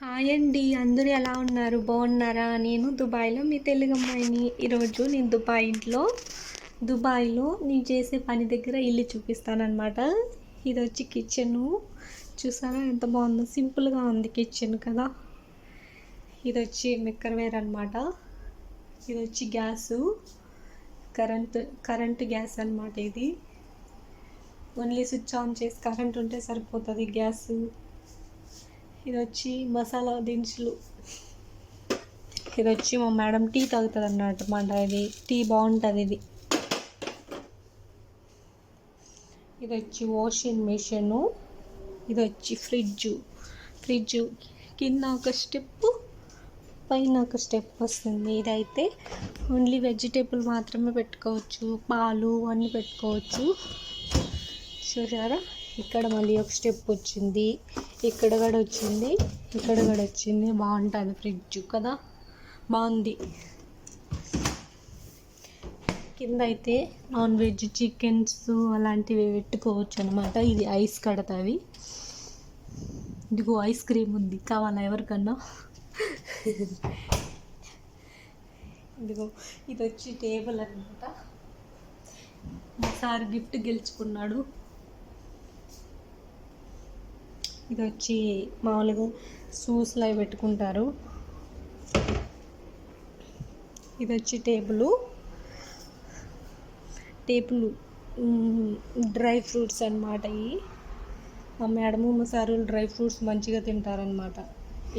Hi అండి అందరూ ఎలా ఉన్నారు? బాగున్నారా? నేను దుబాయ్లో మీ తెలుగు అమ్మాయిని. ఈరోజు నేను దుబాయ్ ఇంట్లో దుబాయ్లో నేను చేసే పని దగ్గర ఇల్లు చూపిస్తానమాట ఇది వచ్చి కిచెను చూసారా ఎంత బాగుందో? సింపుల్గా ఉంది కిచెన్ కదా. ఇది వచ్చి మిక్కర్వేర్ అనమాట ఇది వచ్చి గ్యాసు. కరెంట్ కరెంటు గ్యాస్ అనమాట ఇది. ఓన్లీ స్విచ్ ఆన్ చేసి కరెంట్ ఉంటే సరిపోతుంది గ్యాస్. ఇది వచ్చి మసాలా దినుసులు. ఇది వచ్చి మా మేడం టీ తాగుతుంది అన్నమాట మాట ఇది టీ బాగుంటుంది ఇది. ఇది వచ్చి వాషింగ్ మిషను. ఇది వచ్చి ఫ్రిడ్జ్. ఫ్రిడ్జ్ కింద ఒక స్టెప్ పైన ఒక స్టెప్ వస్తుంది. ఇదైతే ఓన్లీ వెజిటేబుల్ మాత్రమే పెట్టుకోవచ్చు. పాలు అన్నీ పెట్టుకోవచ్చు. చూసారా? ఇక్కడ మళ్ళీ ఒక స్టెప్ వచ్చింది. ఇక్కడ కూడా వచ్చింది. ఇక్కడ కూడా వచ్చింది. బాగుంటుంది ఫ్రిడ్జ్ కదా? బాగుంది. కింద అయితే నాన్ వెజ్ చికెన్స్ అలాంటివి పెట్టుకోవచ్చు అనమాట ఇది ఐస్ కడతావి. ఇదిగో ఐస్ క్రీమ్ ఉంది. కావాలా ఎవరికన్నా? ఇదిగో ఇది వచ్చి టేబుల్ అనమాట ఒకసారి గిఫ్ట్ గెలుచుకున్నాడు. ఇది వచ్చి మామూలుగా షూస్లో అవి పెట్టుకుంటారు. ఇది వచ్చి టేబుల్ టేబుల్ డ్రై ఫ్రూట్స్ అనమాట ఇవి. మా మేడము మా సారు డ్రై ఫ్రూట్స్ మంచిగా తింటారనమాట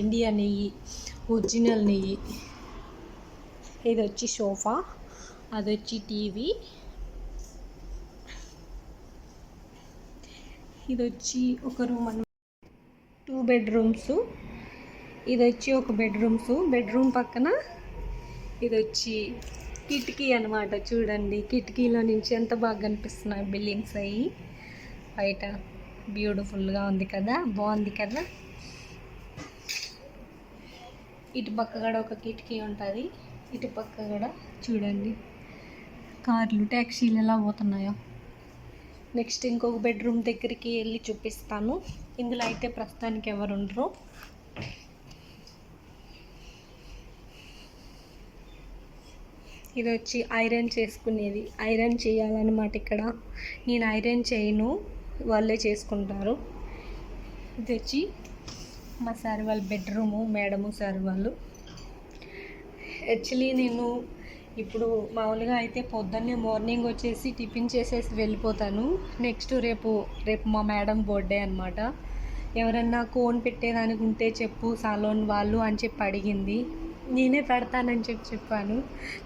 ఇండియా నెయ్యి ఒరిజినల్ నెయ్యి. ఇది వచ్చి సోఫా అది వచ్చి టీవీ. ఇది వచ్చి ఒక రూమ్ బెడ్రూమ్స్ ఇది వచ్చి ఒక బెడ్రూమ్స్ బెడ్రూమ్ పక్కన ఇది వచ్చి కిటికీ అనమాట చూడండి కిటికీలో నుంచి ఎంత బాగా కనిపిస్తున్నాయి బిల్డింగ్స్ అయ్యి బయట బ్యూటిఫుల్గా ఉంది కదా బాగుంది కదా? ఇటు పక్క కూడా ఒక కిటికీ ఉంటుంది. ఇటు పక్క కూడా చూడండి. కార్లు ట్యాక్సీలు ఎలా పోతున్నాయో. నెక్స్ట్ ఇంకొక బెడ్రూమ్ దగ్గరికి వెళ్ళి చూపిస్తాను. ఇందులో అయితే ప్రస్తుతానికి ఎవరు ఉండరు. ఇది వచ్చి ఐరన్ చేసుకునేది. ఐరన్ చేయాలన్నమాట ఇక్కడ. నేను ఐరన్ చేయను. వాళ్ళే చేసుకుంటారు. ఇది వచ్చి మా సార్ వాళ్ళ బెడ్రూము మేడము సార్ వాళ్ళు. యాక్చువల్లీ నేను ఇప్పుడు మామూలుగా అయితే పొద్దున్నే మార్నింగ్ వచ్చేసి టిఫిన్ చేసేసి వెళ్ళిపోతాను. నెక్స్ట్ రేపు రేపు మా మేడం బర్త్డే అనమాట ఎవరన్నా కోన్ పెట్టేదానికి ఉంటే చెప్పు సాలోన్ వాళ్ళు అని చెప్పి అడిగింది. నేనే పెడతానని చెప్పి చెప్పాను.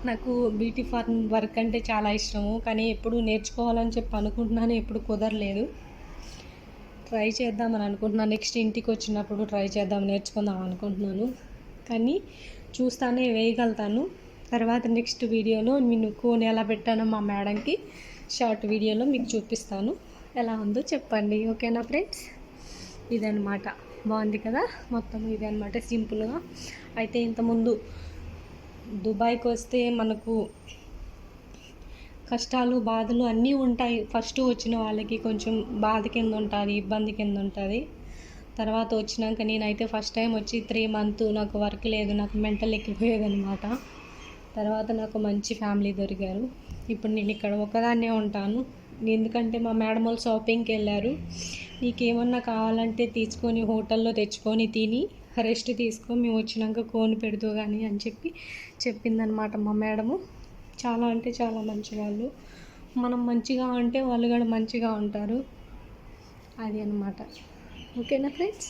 నాకు బ్యూటీ ఫార్మ్ వర్క్ అంటే చాలా ఇష్టము. కానీ ఎప్పుడు నేర్చుకోవాలని చెప్పి అనుకుంటున్నాను ఎప్పుడు కుదరలేదు. ట్రై చేద్దామని అనుకుంటున్నాను. నెక్స్ట్ ఇంటికి వచ్చినప్పుడు ట్రై చేద్దాం నేర్చుకుందాం అనుకుంటున్నాను. కానీ చూస్తానే వేయగలుగుతాను. తర్వాత నెక్స్ట్ వీడియోలో నేను కోన్ ఎలా పెట్టానో మా మేడంకి షార్ట్ వీడియోలో మీకు చూపిస్తాను. ఎలా ఉందో చెప్పండి. ఓకేనా ఫ్రెండ్స్ ఇదనమాట బాగుంది కదా? మొత్తం ఇదనమాట సింపుల్గా. అయితే ఇంతకుముందు దుబాయ్కి వస్తే మనకు కష్టాలు బాధలు అన్నీ ఉంటాయి. ఫస్ట్ వచ్చిన వాళ్ళకి కొంచెం బాధ కింద ఉంటుంది ఇబ్బంది కింద ఉంటుంది. తర్వాత వచ్చినాక నేనైతే ఫస్ట్ టైం వచ్చి త్రీ మంత్ నాకు వర్క్ లేదు నాకు మెంటల్ ఎక్కిపోయేది అనమాట తర్వాత నాకు మంచి ఫ్యామిలీ దొరికారు. ఇప్పుడు నేను ఇక్కడ ఒకదాన్నే ఉంటాను. ఎందుకంటే మా మేడం వాళ్ళు షాపింగ్కి వెళ్ళారు. నీకేమన్నా కావాలంటే తీసుకొని హోటల్లో తెచ్చుకొని తిని రెస్ట్ తీసుకో మేము వచ్చినాక కోని పెడుతూ కానీ అని చెప్పి చెప్పిందనమాట మా మేడము. చాలా అంటే చాలా మంచి వాళ్ళు మనం మంచిగా ఉంటే వాళ్ళు కూడా మంచిగా ఉంటారు. అది అనమాట ఓకేనా ఫ్రెండ్స్?